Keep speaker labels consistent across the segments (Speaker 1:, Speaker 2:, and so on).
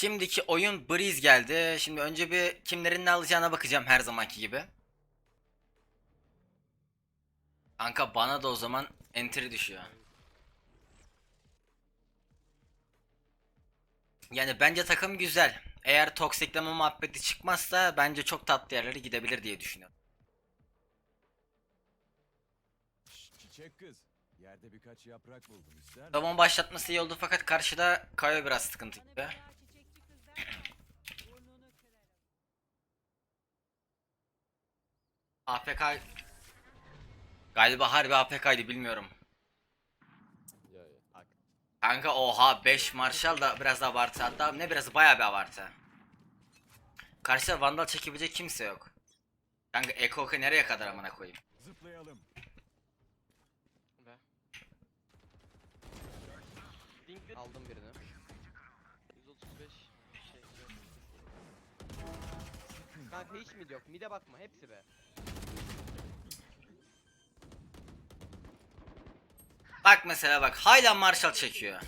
Speaker 1: Şimdiki oyun Breeze geldi. Şimdi önce bir kimlerin ne alacağına bakacağım her zamanki gibi. Kanka bana da o zaman entry düşüyor. Yani bence takım güzel. Eğer toksikleme muhabbeti çıkmazsa bence çok tatlı yerlere gidebilir diye düşünüyorum.
Speaker 2: Çiçek kız. Yerde birkaç yaprak buldum ister?
Speaker 1: Tamam başlatması iyi oldu fakat karşıda Kayo biraz sıkıntı gibi. APK Galiba harbi APK'ydı bilmiyorum.
Speaker 3: Ya ya.
Speaker 1: Kanka oha 5 Marshall da biraz abartı hatta ne biraz bayağı bir abartı. Karşıda Vandal çekebilecek kimse yok. Kanka Ekoka nereye kadar amına koyayım?
Speaker 2: Zıplayalım.
Speaker 4: Aldım birini. 135 şey. Kanka hiç mid yok. Mid'e bakma hepsi be.
Speaker 1: Bak mesela bak hala Marshall çekiyor.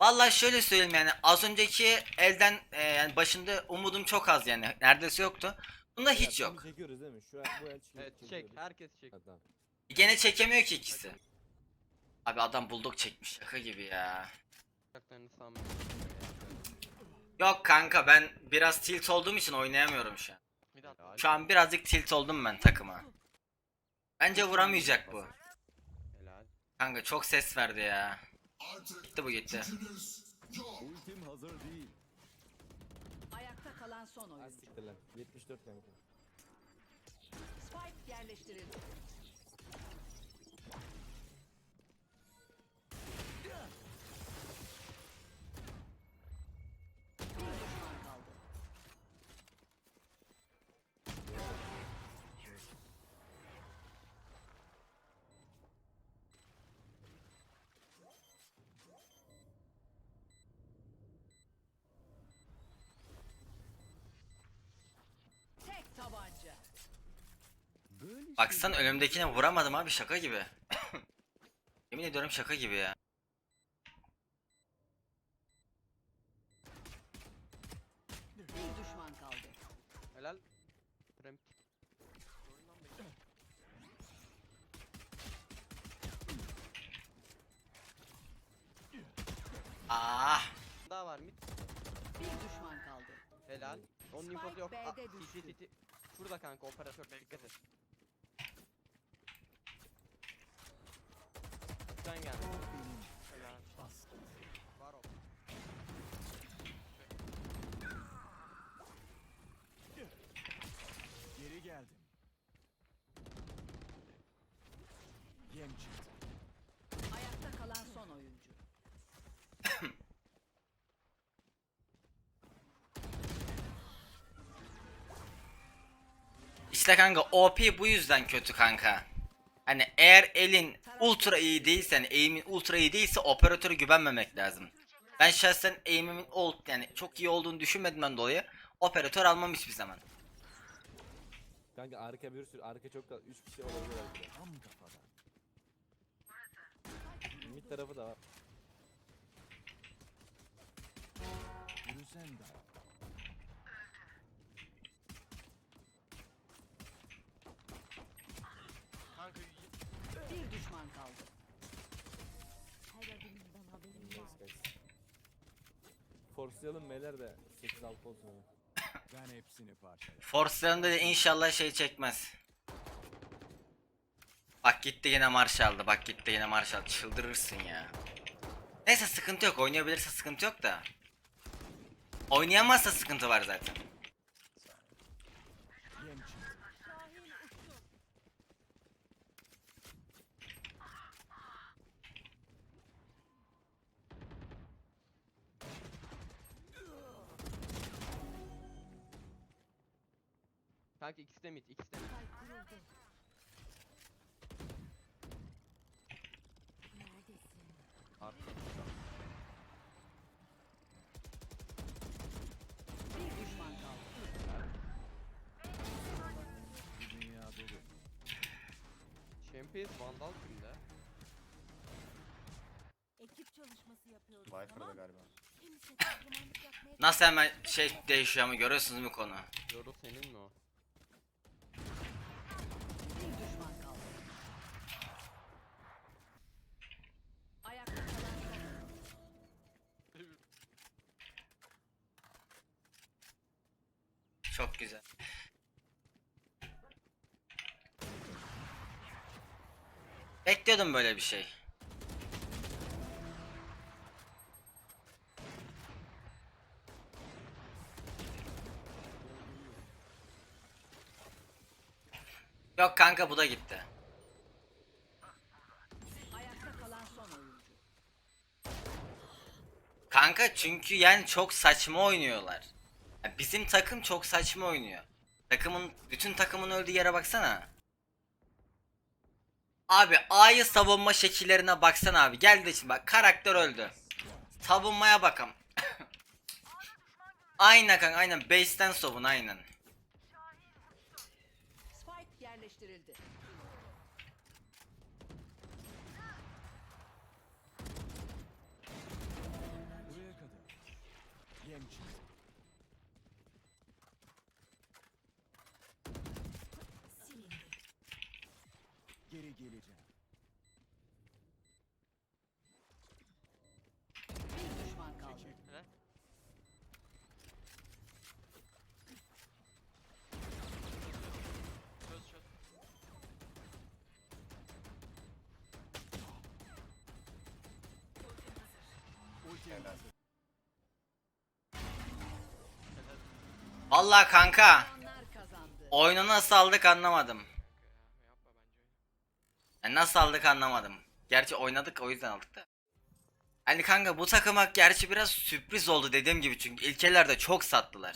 Speaker 1: Vallahi şöyle söyleyeyim yani az önceki elden e, yani başında umudum çok az yani neredeyse yoktu. Bunda hiç yok.
Speaker 3: Çekiyoruz değil mi? Şu an bu el
Speaker 4: Evet çek. Herkes çek.
Speaker 3: Tamam.
Speaker 1: Gene çekemiyor ki ikisi. Abi adam bulldog çekmiş şaka gibi ya.
Speaker 4: Sanmıyorum.
Speaker 1: Yok kanka ben biraz tilt olduğum için oynayamıyorum şu an. Şu an birazcık tilt oldum ben takıma. Bence vuramayacak bu.
Speaker 4: Helal.
Speaker 1: Kanka çok ses verdi ya. Gitti bu gitti.
Speaker 2: Ultim hazır değil.
Speaker 5: Ayakta kalan son
Speaker 3: Ha
Speaker 5: oyuncu.
Speaker 3: siktir lan. 74 kanka.
Speaker 5: Spike yerleştirildi.
Speaker 2: Böyle
Speaker 1: Baksan önümdekine vuramadım abi şaka gibi. Yemin ediyorum şaka gibi ya.
Speaker 5: Bir düşman kaldı.
Speaker 4: Helal. Prem.
Speaker 1: Ah.
Speaker 4: Daha var mid.
Speaker 5: Bir düşman kaldı.
Speaker 4: Helal. Onun
Speaker 5: Spike
Speaker 4: infosu yok.
Speaker 5: B'de
Speaker 4: Aa,
Speaker 5: düştü.
Speaker 4: CT, CT. Şurada kanka operatör dikkat et. Sen gel. Helal. Var o.
Speaker 2: Geri geldim. Yem çıktı.
Speaker 5: Ayakta kalan son oyuncu.
Speaker 1: İşte kanka OP bu yüzden kötü kanka. Hani eğer elin ultra iyi değilse, yani aim'in ultra iyi değilse operatöre güvenmemek lazım. Ben şahsen aim'imin ol, yani çok iyi olduğunu düşünmediğimden dolayı operatör almam hiçbir zaman.
Speaker 3: Kanka arka bir sürü arka çok kal 3 kişi olabilir arkada.
Speaker 2: Tam kafadan.
Speaker 3: Mid tarafı da var.
Speaker 2: Yürüsen de.
Speaker 4: Kanka
Speaker 5: Bir düşman kaldı.
Speaker 3: Nice guys. Forcelayalım beyler de 8 6 olsun.
Speaker 2: Ben hepsini parçalarım.
Speaker 1: Force'larında da inşallah şey çekmez. Bak gitti yine Marshall'dı. Bak gitti yine Marshall. Çıldırırsın ya. Neyse sıkıntı yok. Oynayabilirse sıkıntı yok da. Oynayamazsa sıkıntı var zaten.
Speaker 4: Kanka ikisi de mid, ikisi de mid. Arka.
Speaker 5: Bir düşman kaldı.
Speaker 2: Dünya dolu.
Speaker 4: Champions Vandal kimde?
Speaker 6: Ekip çalışması Viper'da galiba.
Speaker 1: Nasıl hemen şey değişiyor ama görüyorsunuz mu konu?
Speaker 4: Yoru senin mi o?
Speaker 5: Bir düşman kaldı. Ayakta kalan son oyuncu.
Speaker 1: Çok güzel. Bekliyordum böyle bir şey. Yok kanka bu da gitti. Kanka çünkü yani çok saçma oynuyorlar. Ya bizim takım çok saçma oynuyor. Takımın bütün takımın öldüğü yere baksana. Abi A'yı savunma şekillerine baksana abi. Gel de şimdi bak karakter öldü. Savunmaya bakalım. aynen kanka aynen base'ten savun aynen.
Speaker 5: Spike yerleştirildi.
Speaker 2: Buraya kadar çiz. Geri geleceğim.
Speaker 5: Bir düşman kaldı.
Speaker 4: Helal. Çöz çöz.
Speaker 2: Ulti hazır.
Speaker 4: Helal.
Speaker 1: Vallahi kanka oyunu nasıl aldık anlamadım. Yani nasıl aldık anlamadım. Gerçi oynadık o yüzden aldık da. Hani kanka bu takıma gerçi biraz sürpriz oldu dediğim gibi çünkü ilkelerde çok sattılar.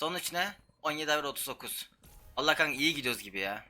Speaker 1: Sonuç ne? 17 39. Allah kanka iyi gidiyoruz gibi ya.